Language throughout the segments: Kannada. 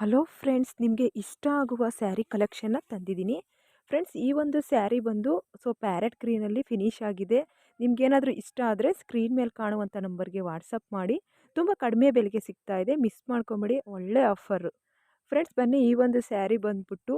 ಹಲೋ ಫ್ರೆಂಡ್ಸ್, ನಿಮಗೆ ಇಷ್ಟ ಆಗುವ ಸ್ಯಾರಿ ಕಲೆಕ್ಷನ್ನ ತಂದಿದ್ದೀನಿ. ಫ್ರೆಂಡ್ಸ್, ಈ ಒಂದು ಸ್ಯಾರಿ ಬಂದು ಸೊ ಪ್ಯಾರೆಟ್ ಗ್ರೀನಲ್ಲಿ ಫಿನಿಶ್ ಆಗಿದೆ. ನಿಮಗೇನಾದರೂ ಇಷ್ಟ ಆದರೆ ಸ್ಕ್ರೀನ್ ಮೇಲೆ ಕಾಣುವಂಥ ನಂಬರ್ಗೆ ವಾಟ್ಸಪ್ ಮಾಡಿ. ತುಂಬ ಕಡಿಮೆ ಬೆಲೆಗೆ ಸಿಗ್ತಾ ಇದೆ. ಮಿಸ್ ಮಾಡ್ಕೊಂಬೇಡಿ. ಒಳ್ಳೆ ಆಫರು. ಫ್ರೆಂಡ್ಸ್ ಬನ್ನಿ, ಈ ಒಂದು ಸ್ಯಾರಿ ಬಂದುಬಿಟ್ಟು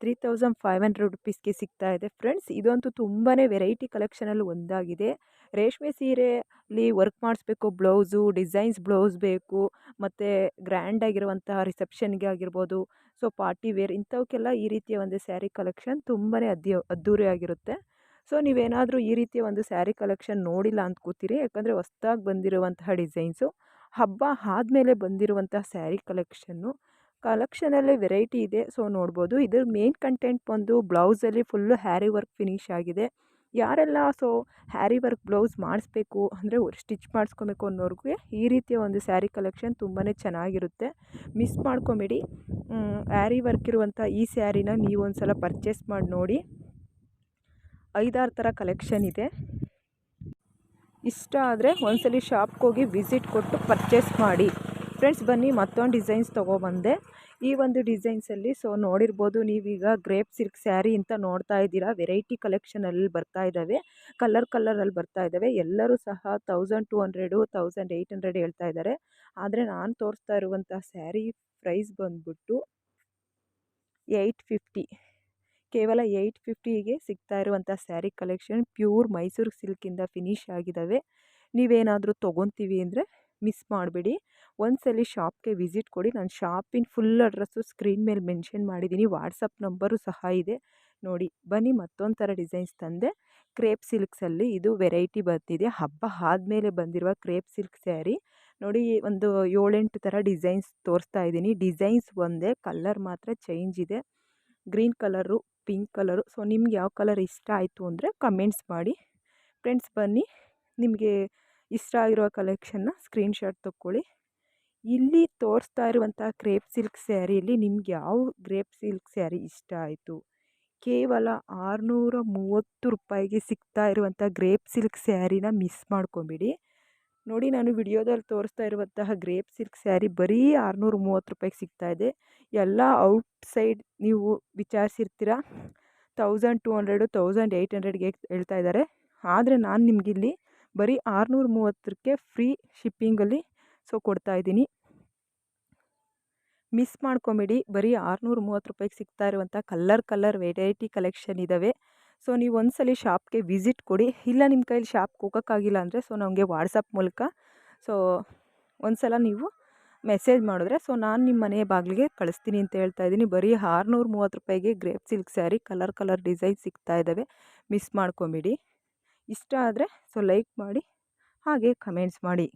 ತ್ರೀ ತೌಸಂಡ್ ಫೈವ್ ಹಂಡ್ರೆಡ್ ರುಪೀಸ್ಗೆ ಸಿಗ್ತಾ ಇದೆ. ಫ್ರೆಂಡ್ಸ್, ಇದಂತೂ ತುಂಬಾ ವೆರೈಟಿ ಕಲೆಕ್ಷನಲ್ಲಿ ಒಂದಾಗಿದೆ. ರೇಷ್ಮೆ ಸೀರೆಯಲ್ಲಿ ವರ್ಕ್ ಮಾಡಿಸ್ಬೇಕು, ಬ್ಲೌಸು, ಡಿಸೈನ್ಸ್ ಬ್ಲೌಸ್ ಬೇಕು, ಮತ್ತು ಗ್ರ್ಯಾಂಡಾಗಿರುವಂತಹ ರಿಸೆಪ್ಷನ್ಗೆ ಆಗಿರ್ಬೋದು, ಸೊ, ಪಾರ್ಟಿ ವೇರ್ ಇಂಥವಕ್ಕೆಲ್ಲ ಈ ರೀತಿಯ ಒಂದು ಸ್ಯಾರಿ ಕಲೆಕ್ಷನ್ ತುಂಬಾ ಅದ್ಯ ಅದ್ಧೂರಿಯಾಗಿರುತ್ತೆ ಸೊ, ನೀವೇನಾದರೂ ಈ ರೀತಿಯ ಒಂದು ಸ್ಯಾರಿ ಕಲೆಕ್ಷನ್ ನೋಡಿಲ್ಲ ಅಂದ್ಕೋತೀರಿ, ಯಾಕಂದರೆ ಹೊಸ್ದಾಗಿ ಬಂದಿರುವಂತಹ ಡಿಸೈನ್ಸು, ಹಬ್ಬ ಆದಮೇಲೆ ಬಂದಿರುವಂತಹ ಸ್ಯಾರಿ ಕಲೆಕ್ಷನ್ನು ಕಲೆಕ್ಷನಲ್ಲೇ ವೆರೈಟಿ ಇದೆ. ಸೊ, ನೋಡ್ಬೋದು. ಇದ್ರ ಮೇನ್ ಕಂಟೆಂಟ್ ಬಂದು ಬ್ಲೌಸಲ್ಲಿ ಫುಲ್ಲು ಹ್ಯಾರಿ ವರ್ಕ್ ಫಿನಿಶ್ ಆಗಿದೆ. ಯಾರೆಲ್ಲ ಸೊ, ಹ್ಯಾರಿ ವರ್ಕ್ ಬ್ಲೌಸ್ ಮಾಡಿಸ್ಬೇಕು ಅಂದರೆ ಸ್ಟಿಚ್ ಮಾಡಿಸ್ಕೊಬೇಕು ಅನ್ನೋರ್ಗೆ ಈ ರೀತಿಯ ಒಂದು ಸ್ಯಾರಿ ಕಲೆಕ್ಷನ್ ತುಂಬಾ ಚೆನ್ನಾಗಿರುತ್ತೆ. ಮಿಸ್ ಮಾಡ್ಕೊಬೇಡಿ. ಹ್ಯಾರಿ ವರ್ಕ್ ಇರುವಂಥ ಈ ಸ್ಯಾರಿನ ನೀವು ಒಂದು ಸಲ ಪರ್ಚೇಸ್ ಮಾಡಿ ನೋಡಿ. ಐದಾರು ಥರ ಕಲೆಕ್ಷನ್ ಇದೆ. ಇಷ್ಟ ಆದರೆ ಒಂದ್ಸಲಿ ಶಾಪ್ಗೆ ಹೋಗಿ ವಿಸಿಟ್ ಕೊಟ್ಟು ಪರ್ಚೇಸ್ ಮಾಡಿ. ಫ್ರೆಂಡ್ಸ್, ಬನ್ನಿ ಮತ್ತೊಂದು ಡಿಸೈನ್ಸ್ ತೊಗೊಬಂದೆ. ಈ ಒಂದು ಡಿಸೈನ್ಸಲ್ಲಿ ಸೊ ನೋಡಿರ್ಬೋದು ನೀವೀಗ ಗ್ರೇಪ್ ಸಿಲ್ಕ್ ಸ್ಯಾರಿ ಅಂತ ನೋಡ್ತಾ ಇದ್ದೀರಾ. ವೆರೈಟಿ ಕಲೆಕ್ಷನಲ್ಲಿ ಬರ್ತಾ ಇದ್ದಾವೆ ಕಲರ್ ಕಲರಲ್ಲಿ ಬರ್ತಾ ಇದ್ದಾವೆ ಎಲ್ಲರೂ ಸಹ thousand two hundred thousand eight hundred ಹೇಳ್ತಾ ಇದ್ದಾರೆ ಆದರೆ ನಾನು ತೋರಿಸ್ತಾ ಇರುವಂಥ ಸ್ಯಾರಿ ಪ್ರೈಸ್ ಬಂದ್ಬಿಟ್ಟು ಏಯ್ಟ್ ಫಿಫ್ಟಿ ಕೇವಲ ಏಯ್ಟ್ ಫಿಫ್ಟಿಗೆ ಸಿಗ್ತಾ ಇರುವಂಥ ಸ್ಯಾರಿ ಕಲೆಕ್ಷನ್ ಪ್ಯೂರ್ ಮೈಸೂರು ಸಿಲ್ಕಿಂದ ಫಿನಿಶ್ ಆಗಿದ್ದಾವೆ ನೀವೇನಾದರೂ ತೊಗೊತೀವಿ ಅಂದರೆ ಮಿಸ್ ಮಾಡಬೇಡಿ. ಒಂದ್ಸಲಿ ಶಾಪ್ಗೆ ವಿಸಿಟ್ ಕೊಡಿ. ನಾನು ಶಾಪಿನ ಫುಲ್ ಅಡ್ರೆಸ್ಸು ಸ್ಕ್ರೀನ್ ಮೇಲೆ ಮೆನ್ಷನ್ ಮಾಡಿದ್ದೀನಿ ವಾಟ್ಸಪ್ ನಂಬರು ಸಹ ಇದೆ. ನೋಡಿ, ಬನ್ನಿ ಮತ್ತೊಂದು ಥರ ಡಿಸೈನ್ಸ್ ತಂದೆ. ಕ್ರೇಪ್ ಸಿಲ್ಕ್ಸಲ್ಲಿ ಇದು ವೆರೈಟಿ ಬರ್ತಿದೆ. ಹಬ್ಬ ಆದಮೇಲೆ ಬಂದಿರುವ ಕ್ರೇಪ್ ಸಿಲ್ಕ್ ಸ್ಯಾರಿ. ನೋಡಿ, ಒಂದು ಏಳೆಂಟು ಥರ ಡಿಸೈನ್ಸ್ ತೋರಿಸ್ತಾ ಇದ್ದೀನಿ ಡಿಸೈನ್ಸ್ ಒಂದೇ, ಕಲರ್ ಮಾತ್ರ ಚೇಂಜ್ ಇದೆ. Green colour, pink colour. So, ನಿಮ್ಗೆ ಯಾವ ಕಲರ್ ಇಷ್ಟ ಆಯಿತು ಅಂದರೆ ಕಮೆಂಟ್ಸ್ ಮಾಡಿ. ಫ್ರೆಂಡ್ಸ್, ಬನ್ನಿ. ನಿಮಗೆ ಇಷ್ಟ ಆಗಿರೋ ಕಲೆಕ್ಷನ್ನ ಸ್ಕ್ರೀನ್ಶಾಟ್ ತೊಗೊಳ್ಳಿ ಇಲ್ಲಿ ತೋರಿಸ್ತಾ ಇರುವಂಥ ಕ್ರೇಪ್ ಸಿಲ್ಕ್ ಸ್ಯಾರಿಯಲ್ಲಿ ನಿಮ್ಗೆ ಯಾವ ಗ್ರೇಪ್ ಸಿಲ್ಕ್ ಸ್ಯಾರಿ ಇಷ್ಟ ಆಯಿತು? ಕೇವಲ ಆರುನೂರ ಮೂವತ್ತು ರೂಪಾಯಿಗೆ ಸಿಗ್ತಾ ಇರುವಂಥ ಗ್ರೇಪ್ ಸಿಲ್ಕ್ ಸ್ಯಾರಿನ ಮಿಸ್ ಮಾಡ್ಕೊಬಿಡಿ. ನೋಡಿ ನಾನು ವಿಡಿಯೋದಲ್ಲಿ ತೋರಿಸ್ತಾ ಇರುವಂತಹ ಗ್ರೇಪ್ ಸಿಲ್ಕ್ ಸ್ಯಾರಿ ಬರೀ ಆರುನೂರ ಮೂವತ್ತು ರೂಪಾಯಿಗೆ ಸಿಗ್ತಾ ಇದೆ. ಎಲ್ಲ ಔಟ್ ಸೈಡ್ ನೀವು ವಿಚಾರಿಸಿರ್ತೀರ? Thousand two hundred thousand eight ಹಂಡ್ರೆಡ್ಗೆ ಹೇಳ್ತಾ ಇದ್ದಾರೆ. ಆದರೆ ನಾನು ನಿಮಗಿಲ್ಲಿ ಬರೀ ಆರುನೂರ ಮೂವತ್ತಕ್ಕೆ ಫ್ರೀ ಶಿಪ್ಪಿಂಗಲ್ಲಿ ಸೊ ಕೊಡ್ತಾಯಿದ್ದೀನಿ ಮಿಸ್ ಮಾಡ್ಕೊಬೇಡಿ. ಬರೀ ಆರುನೂರ ಮೂವತ್ತು ರೂಪಾಯಿಗೆ ಸಿಗ್ತಾ ಇರುವಂಥ ಕಲ್ಲರ್ ಕಲ್ಲರ್ ವೆರೈಟಿ ಕಲೆಕ್ಷನ್ ಇದ್ದಾವೆ ಸೊ, ನೀವು ಒಂದ್ಸಲಿ ಶಾಪ್ಗೆ ವಿಸಿಟ್ ಕೊಡಿ. ಇಲ್ಲ, ನಿಮ್ಮ ಕೈಲಿ ಶಾಪ್ಗೆ ಹೋಗೋಕ್ಕಾಗಿಲ್ಲ ಅಂದರೆ ಸೊ, ನಮಗೆ ವಾಟ್ಸಪ್ ಮೂಲಕ. ಸೊ ಒಂದು ಸಲ ನೀವು ಮೆಸೇಜ್ ಮಾಡಿದ್ರೆ ಸೊ, ನಾನು ನಿಮ್ಮ ಮನೆ ಬಾಗಿಲಿಗೆ ಕಳಿಸ್ತೀನಿ ಅಂತ ಹೇಳ್ತಾ ಇದ್ದೀನಿ. ಬರೀ ಆರುನೂರು ಮೂವತ್ತು ರೂಪಾಯಿಗೆ crepe silk sari colour colour design ಸಿಗ್ತಾ ಇದ್ದಾವೆ ಮಿಸ್ ಮಾಡ್ಕೊಬೇಡಿ. ಇಷ್ಟ ಆದರೆ ಸೊ, ಲೈಕ್ ಮಾಡಿ, ಹಾಗೆ ಕಮೆಂಟ್ಸ್ ಮಾಡಿ.